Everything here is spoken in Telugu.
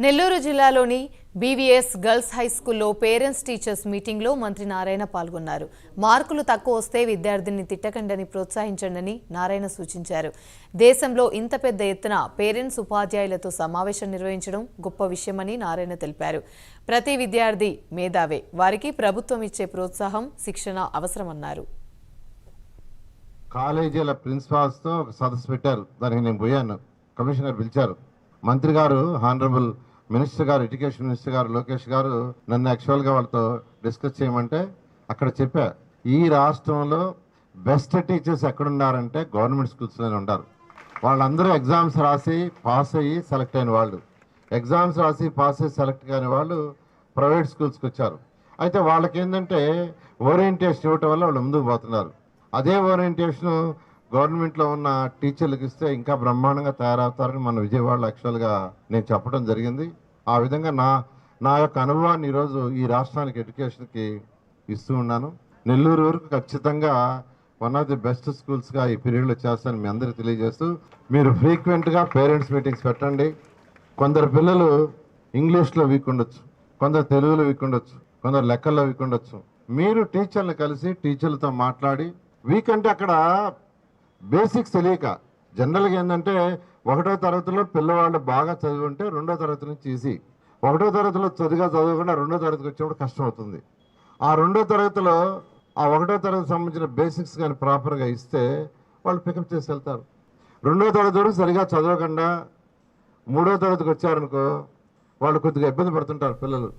నెల్లూరు జిల్లాలోని బీవీఎస్ గర్ల్స్ హై స్కూల్లో పేరెంట్స్ టీచర్స్ మీటింగ్లో మంత్రి నారాయణ పాల్గొన్నారు. మార్కులు తక్కువ వస్తే విద్యార్థిని తిట్టకండని ప్రోత్సహించండని నారాయణ సూచించారు. దేశంలో ఇంత పెద్ద ఎత్తున పేరెంట్స్ ఉపాధ్యాయులతో సమావేశం నిర్వహించడం గొప్ప విషయమని నారాయణ తెలిపారు. ప్రతి విద్యార్థి మేధావే. వారికి ప్రభుత్వం ఇచ్చే ప్రోత్సాహం శిక్షణ అవసరమన్నారు. కాలేజీల ప్రిన్సిపాల్స్తో సదస్సు పెట్టారు. దానికి నేను పోయాను. కమిషనర్ పిలిచారు. మంత్రి గారు హానరబుల్ మినిస్టర్ గారు ఎడ్యుకేషన్ మినిస్టర్ గారు లోకేష్ గారు నన్ను యాక్చువల్గా వాళ్ళతో డిస్కస్ చేయమంటే అక్కడ చెప్పా ఈ రాష్ట్రంలో బెస్ట్ టీచర్స్ ఎక్కడున్నారంటే గవర్నమెంట్ స్కూల్స్లోనే ఉన్నారు. వాళ్ళందరూ ఎగ్జామ్స్ రాసి పాస్ అయ్యి సెలెక్ట్ అయిన వాళ్ళు. ఎగ్జామ్స్ రాసి పాస్ అయ్యి సెలెక్ట్ కాని వాళ్ళు ప్రైవేట్ స్కూల్స్కి వచ్చారు. అయితే వాళ్ళకి ఏంటంటే ఓరియంటేషన్ ఇవ్వటం వల్ల వాళ్ళు ముందుకు పోతున్నారు. అదే ఓరియంటేషన్ గవర్నమెంట్లో ఉన్న టీచర్లకు ఇస్తే ఇంకా బ్రహ్మాండంగా తయారవుతారని మన విజయవాడలో యాక్చువల్గా నేను చెప్పడం జరిగింది. ఆ విధంగా నా నా యొక్క అనుభవాన్ని ఈరోజు ఈ రాష్ట్రానికి ఎడ్యుకేషన్కి ఇస్తూ ఉన్నాను. నెల్లూరు వరకు ఖచ్చితంగా వన్ ఆఫ్ ది బెస్ట్ స్కూల్స్గా ఈ పీరియడ్లో చేస్తానని మీ అందరికీ తెలియజేస్తూ మీరు ఫ్రీక్వెంట్గా పేరెంట్స్ మీటింగ్స్ పెట్టండి. కొందరు పిల్లలు ఇంగ్లీష్లో వీక్ ఉండొచ్చు కొందరు తెలుగులో వీక్ ఉండొచ్చు కొందరు లెక్కల్లో వీక్ ఉండొచ్చు మీరు టీచర్లు కలిసి టీచర్లతో మాట్లాడి వీక్ అంటే అక్కడ బేసిక్స్ తెలియక జనరల్గా ఏంటంటే ఒకటో తరగతిలో పిల్లవాళ్ళు బాగా చదువుంటే రెండో తరగతి నుంచి ఈజీ. ఒకటో తరగతిలో చదువుగా చదవకుండా రెండో తరగతికి వచ్చినప్పుడు కష్టం అవుతుంది ఆ రెండో తరగతిలో ఆ ఒకటో తరగతి సంబంధించిన బేసిక్స్ కానీ ప్రాపర్గా ఇస్తే వాళ్ళు పికప్ చేసి వెళ్తారు. రెండో తరగతి వరకు సరిగా చదవకుండా మూడో తరగతికి వచ్చారనుకో వాళ్ళు కొద్దిగా ఇబ్బంది పడుతుంటారు పిల్లలు.